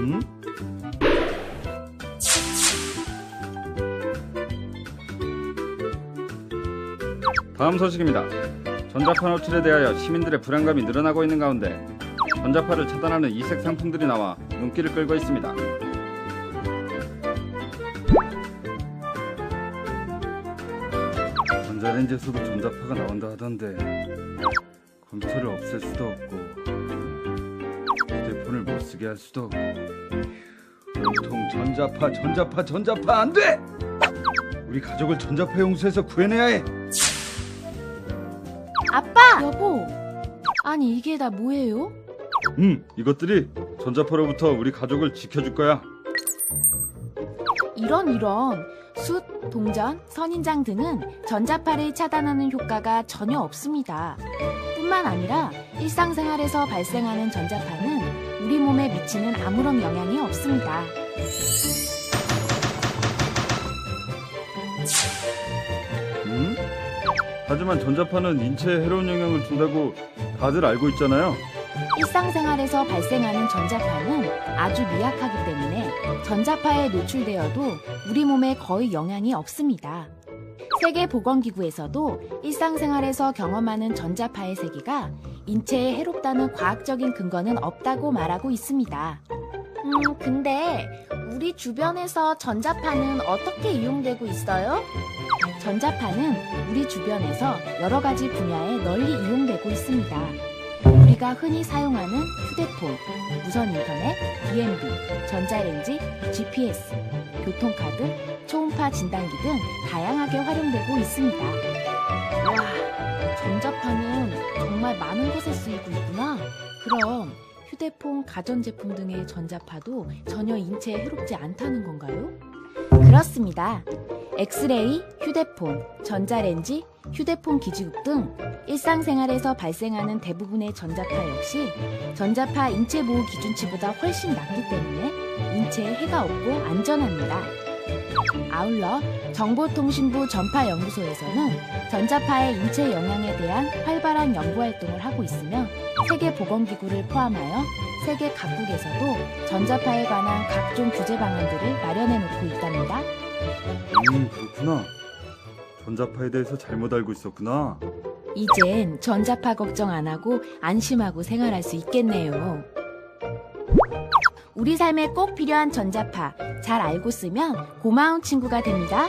음. 다음 소식입니다. 전자파 노출에 대하여 시민들의 불안감이 늘어나고 있는 가운데 전자파를 차단하는 이색 상품들이 나와 눈길을 끌고 있습니다. 전자렌지에서도 전자파가 나온다 하던데 검토를 없앨 수도 없고 휴대폰을 못 쓰게 할 수도 없고 온통 전자파 전자파 전자파 안 돼! 우리 가족을 전자파 용수에서 구해내야 해. 아빠! 여보! 아니 이게 다 뭐예요? 음, 이것들이 전자파로부터 우리 가족을 지켜줄 거야. 이런 이런 숯, 동전, 선인장 등은 전자파를 차단하는 효과가 전혀 없습니다. 뿐만 아니라 일상생활에서 발생하는 전자파는 우리 몸에 미치는 아무런 영향이 없습니다. 음? 하지만 전자파는 인체에 해로운 영향을 준다고 다들 알고 있잖아요. 일상생활에서 발생하는 전자파는 아주 미약하기 때문에 전자파에 노출되어도 우리 몸에 거의 영향이 없습니다. 세계보건기구에서도 일상생활에서 경험하는 전자파의 세기가 인체에 해롭다는 과학적인 근거는 없다고 말하고 있습니다. 음, 근데 우리 주변에서 전자파는 어떻게 이용되고 있어요? 전자파는 우리 주변에서 여러 가지 분야에 널리 이용되고 있습니다. 우리가 흔히 사용하는 휴대폰, 무선 인터넷, DMB, 전자레인지, GPS, 교통카드, 초음파 진단기 등 다양하게 활용되고 있습니다. 와, 전자파는 정말 많은 곳에 쓰이고 있구나. 그럼 휴대폰, 가전제품 등의 전자파도 전혀 인체에 해롭지 않다는 건가요? 그렇습니다. 엑스레이, 휴대폰, 전자레인지, 휴대폰 기지국 등 일상생활에서 발생하는 대부분의 전자파 역시 전자파 인체 보호 기준치보다 훨씬 낮기 때문에 인체에 해가 없고 안전합니다. 아울러 정보통신부 전파연구소에서는 전자파의 인체 영향에 대한 활발한 연구 활동을 하고 있으며 세계보건기구를 포함하여 세계 각국에서도 전자파에 관한 각종 규제 방안들을 마련해 놓고 있답니다. 음, 그렇구나. 전자파에 대해서 잘못 알고 있었구나. 이젠 전자파 걱정 안 하고 안심하고 생활할 수 있겠네요. 우리 삶에 꼭 필요한 전자파 잘 알고 쓰면 고마운 친구가 됩니다.